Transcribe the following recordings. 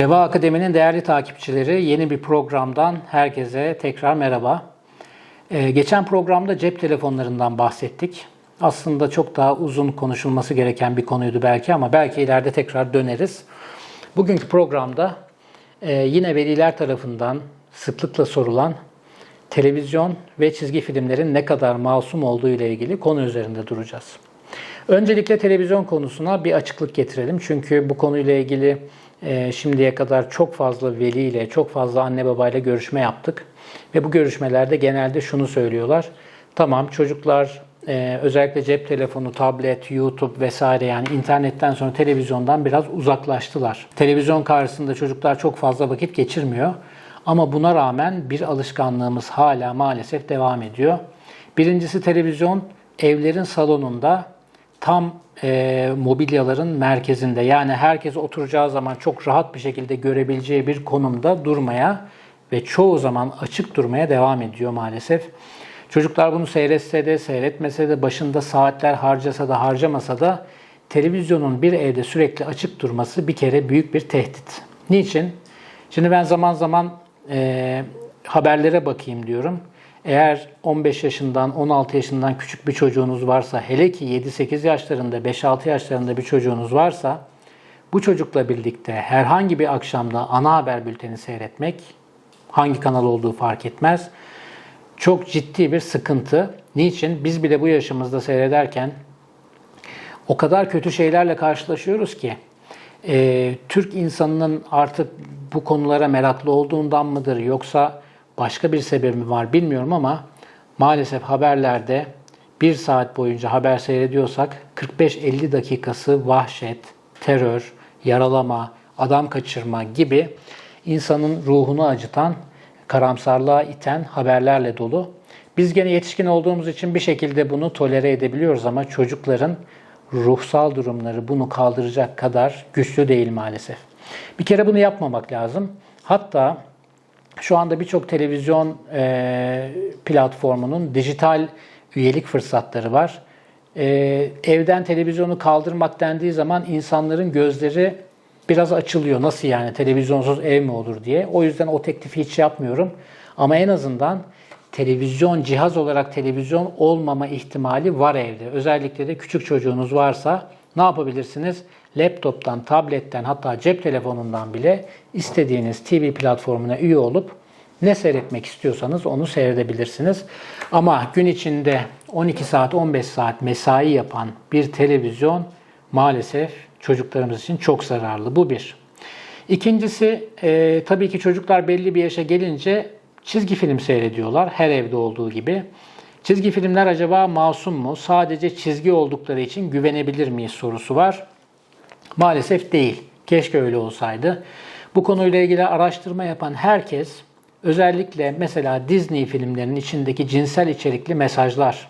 Reva Akademi'nin değerli takipçileri yeni bir programdan herkese tekrar merhaba. Ee, geçen programda cep telefonlarından bahsettik. Aslında çok daha uzun konuşulması gereken bir konuydu belki ama belki ileride tekrar döneriz. Bugünkü programda e, yine veliler tarafından sıklıkla sorulan televizyon ve çizgi filmlerin ne kadar masum olduğu ile ilgili konu üzerinde duracağız. Öncelikle televizyon konusuna bir açıklık getirelim. Çünkü bu konuyla ilgili e, şimdiye kadar çok fazla veliyle, çok fazla anne babayla görüşme yaptık. Ve bu görüşmelerde genelde şunu söylüyorlar. Tamam çocuklar e, özellikle cep telefonu, tablet, YouTube vesaire yani internetten sonra televizyondan biraz uzaklaştılar. Televizyon karşısında çocuklar çok fazla vakit geçirmiyor. Ama buna rağmen bir alışkanlığımız hala maalesef devam ediyor. Birincisi televizyon evlerin salonunda tam e, mobilyaların merkezinde yani herkes oturacağı zaman çok rahat bir şekilde görebileceği bir konumda durmaya ve çoğu zaman açık durmaya devam ediyor maalesef. Çocuklar bunu seyretse de seyretmese de başında saatler harcasa da harcamasa da televizyonun bir evde sürekli açık durması bir kere büyük bir tehdit. Niçin? Şimdi ben zaman zaman e, haberlere bakayım diyorum. Eğer 15 yaşından, 16 yaşından küçük bir çocuğunuz varsa, hele ki 7-8 yaşlarında, 5-6 yaşlarında bir çocuğunuz varsa, bu çocukla birlikte herhangi bir akşamda ana haber bülteni seyretmek, hangi kanal olduğu fark etmez, çok ciddi bir sıkıntı. Niçin? Biz bile bu yaşımızda seyrederken o kadar kötü şeylerle karşılaşıyoruz ki, e, Türk insanının artık bu konulara meraklı olduğundan mıdır yoksa başka bir sebebi var bilmiyorum ama maalesef haberlerde bir saat boyunca haber seyrediyorsak 45-50 dakikası vahşet, terör, yaralama, adam kaçırma gibi insanın ruhunu acıtan, karamsarlığa iten haberlerle dolu. Biz gene yetişkin olduğumuz için bir şekilde bunu tolere edebiliyoruz ama çocukların ruhsal durumları bunu kaldıracak kadar güçlü değil maalesef. Bir kere bunu yapmamak lazım. Hatta şu anda birçok televizyon e, platformunun dijital üyelik fırsatları var. E, evden televizyonu kaldırmak dendiği zaman insanların gözleri biraz açılıyor. Nasıl yani televizyonsuz ev mi olur diye. O yüzden o teklifi hiç yapmıyorum. Ama en azından televizyon, cihaz olarak televizyon olmama ihtimali var evde. Özellikle de küçük çocuğunuz varsa ne yapabilirsiniz? Laptop'tan, tabletten hatta cep telefonundan bile istediğiniz TV platformuna üye olup ne seyretmek istiyorsanız onu seyredebilirsiniz. Ama gün içinde 12 saat, 15 saat mesai yapan bir televizyon maalesef çocuklarımız için çok zararlı. Bu bir. İkincisi e, tabii ki çocuklar belli bir yaşa gelince çizgi film seyrediyorlar her evde olduğu gibi. Çizgi filmler acaba masum mu? Sadece çizgi oldukları için güvenebilir miyiz sorusu var. Maalesef değil. Keşke öyle olsaydı. Bu konuyla ilgili araştırma yapan herkes özellikle mesela Disney filmlerinin içindeki cinsel içerikli mesajlar,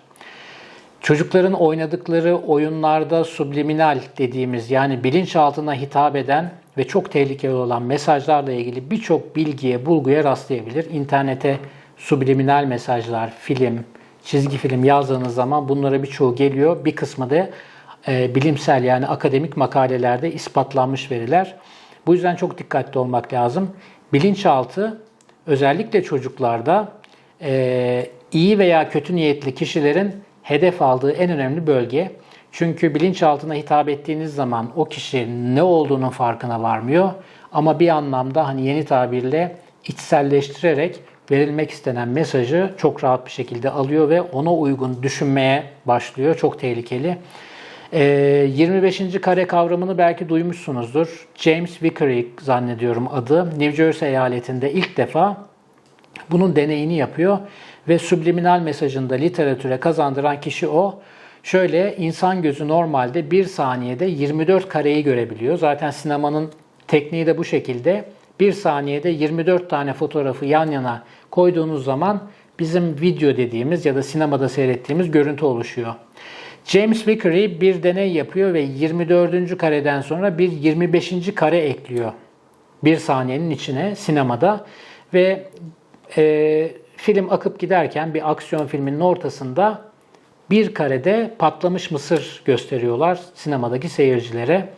çocukların oynadıkları oyunlarda subliminal dediğimiz yani bilinçaltına hitap eden ve çok tehlikeli olan mesajlarla ilgili birçok bilgiye, bulguya rastlayabilir. İnternete subliminal mesajlar, film, çizgi film yazdığınız zaman bunlara birçoğu geliyor. Bir kısmı da e, bilimsel yani akademik makalelerde ispatlanmış veriler. Bu yüzden çok dikkatli olmak lazım. Bilinçaltı özellikle çocuklarda e, iyi veya kötü niyetli kişilerin hedef aldığı en önemli bölge. Çünkü bilinçaltına hitap ettiğiniz zaman o kişi ne olduğunun farkına varmıyor. Ama bir anlamda hani yeni tabirle içselleştirerek verilmek istenen mesajı çok rahat bir şekilde alıyor ve ona uygun düşünmeye başlıyor. Çok tehlikeli. 25. kare kavramını belki duymuşsunuzdur. James Vickery zannediyorum adı. New Jersey eyaletinde ilk defa bunun deneyini yapıyor ve subliminal mesajında literatüre kazandıran kişi o. Şöyle insan gözü normalde bir saniyede 24 kareyi görebiliyor. Zaten sinemanın tekniği de bu şekilde. Bir saniyede 24 tane fotoğrafı yan yana koyduğunuz zaman bizim video dediğimiz ya da sinemada seyrettiğimiz görüntü oluşuyor. James Vickery bir deney yapıyor ve 24. kareden sonra bir 25. kare ekliyor. Bir saniyenin içine sinemada ve e, film akıp giderken bir aksiyon filminin ortasında bir karede patlamış mısır gösteriyorlar sinemadaki seyircilere.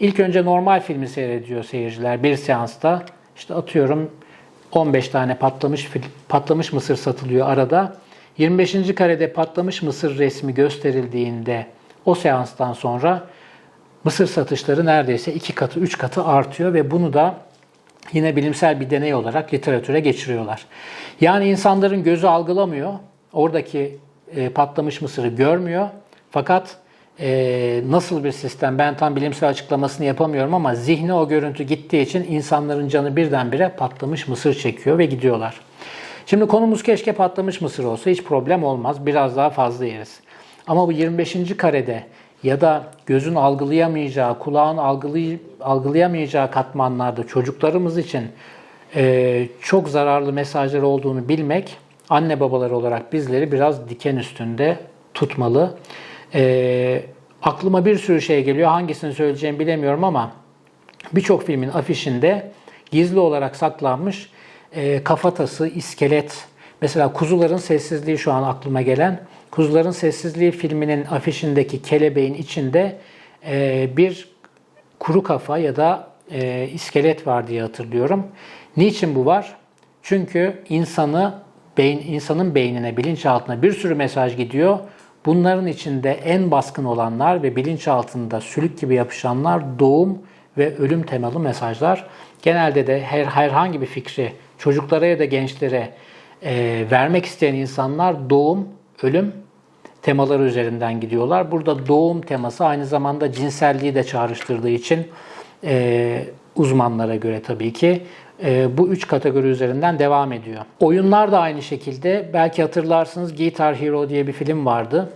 İlk önce normal filmi seyrediyor seyirciler bir seansta. İşte atıyorum 15 tane patlamış patlamış mısır satılıyor arada. 25. karede patlamış mısır resmi gösterildiğinde o seanstan sonra mısır satışları neredeyse iki katı, üç katı artıyor ve bunu da yine bilimsel bir deney olarak literatüre geçiriyorlar. Yani insanların gözü algılamıyor, oradaki e, patlamış mısırı görmüyor. Fakat e, nasıl bir sistem ben tam bilimsel açıklamasını yapamıyorum ama zihne o görüntü gittiği için insanların canı birdenbire patlamış mısır çekiyor ve gidiyorlar. Şimdi konumuz keşke patlamış mısır olsa hiç problem olmaz. Biraz daha fazla yeriz. Ama bu 25. karede ya da gözün algılayamayacağı, kulağın algılay- algılayamayacağı katmanlarda çocuklarımız için e, çok zararlı mesajlar olduğunu bilmek anne babalar olarak bizleri biraz diken üstünde tutmalı. E, aklıma bir sürü şey geliyor. Hangisini söyleyeceğimi bilemiyorum ama birçok filmin afişinde gizli olarak saklanmış e, kafatası, iskelet. Mesela Kuzuların Sessizliği şu an aklıma gelen. Kuzuların Sessizliği filminin afişindeki kelebeğin içinde e, bir kuru kafa ya da e, iskelet var diye hatırlıyorum. Niçin bu var? Çünkü insanı beyin insanın beynine, bilinçaltına bir sürü mesaj gidiyor. Bunların içinde en baskın olanlar ve bilinçaltında sülük gibi yapışanlar doğum ve ölüm temalı mesajlar. Genelde de her herhangi bir fikri çocuklara ya da gençlere e, vermek isteyen insanlar doğum, ölüm temaları üzerinden gidiyorlar. Burada doğum teması aynı zamanda cinselliği de çağrıştırdığı için e, uzmanlara göre tabii ki e, bu üç kategori üzerinden devam ediyor. Oyunlar da aynı şekilde. Belki hatırlarsınız Guitar Hero diye bir film vardı.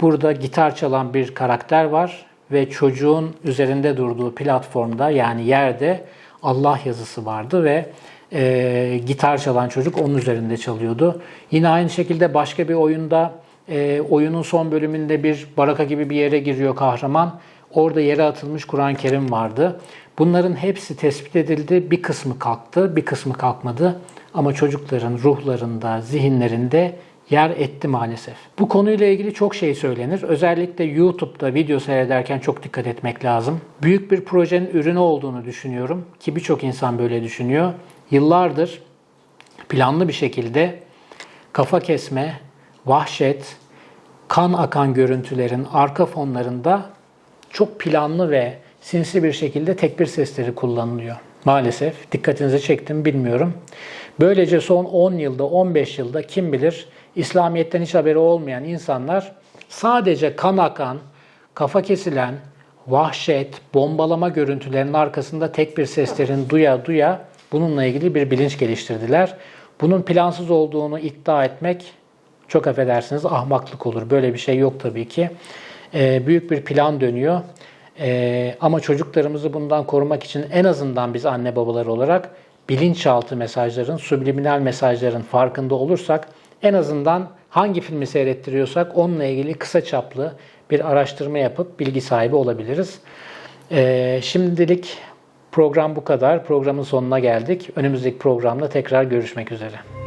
Burada gitar çalan bir karakter var ve çocuğun üzerinde durduğu platformda yani yerde Allah yazısı vardı ve e, gitar çalan çocuk onun üzerinde çalıyordu. Yine aynı şekilde başka bir oyunda e, oyunun son bölümünde bir baraka gibi bir yere giriyor kahraman. Orada yere atılmış Kur'an-ı Kerim vardı. Bunların hepsi tespit edildi. Bir kısmı kalktı, bir kısmı kalkmadı. Ama çocukların ruhlarında, zihinlerinde yer etti maalesef. Bu konuyla ilgili çok şey söylenir. Özellikle YouTube'da video seyrederken çok dikkat etmek lazım. Büyük bir projenin ürünü olduğunu düşünüyorum ki birçok insan böyle düşünüyor. Yıllardır planlı bir şekilde kafa kesme, vahşet, kan akan görüntülerin arka fonlarında çok planlı ve sinsi bir şekilde tekbir sesleri kullanılıyor. Maalesef dikkatinizi çektim bilmiyorum. Böylece son 10 yılda 15 yılda kim bilir İslamiyet'ten hiç haberi olmayan insanlar sadece kan akan, kafa kesilen, vahşet, bombalama görüntülerinin arkasında tek bir seslerin duya duya bununla ilgili bir bilinç geliştirdiler. Bunun plansız olduğunu iddia etmek çok affedersiniz ahmaklık olur. Böyle bir şey yok tabii ki. Ee, büyük bir plan dönüyor. Ee, ama çocuklarımızı bundan korumak için en azından biz anne babalar olarak bilinçaltı mesajların, subliminal mesajların farkında olursak en azından hangi filmi seyrettiriyorsak onunla ilgili kısa çaplı bir araştırma yapıp bilgi sahibi olabiliriz. Ee, şimdilik program bu kadar. Programın sonuna geldik. Önümüzdeki programda tekrar görüşmek üzere.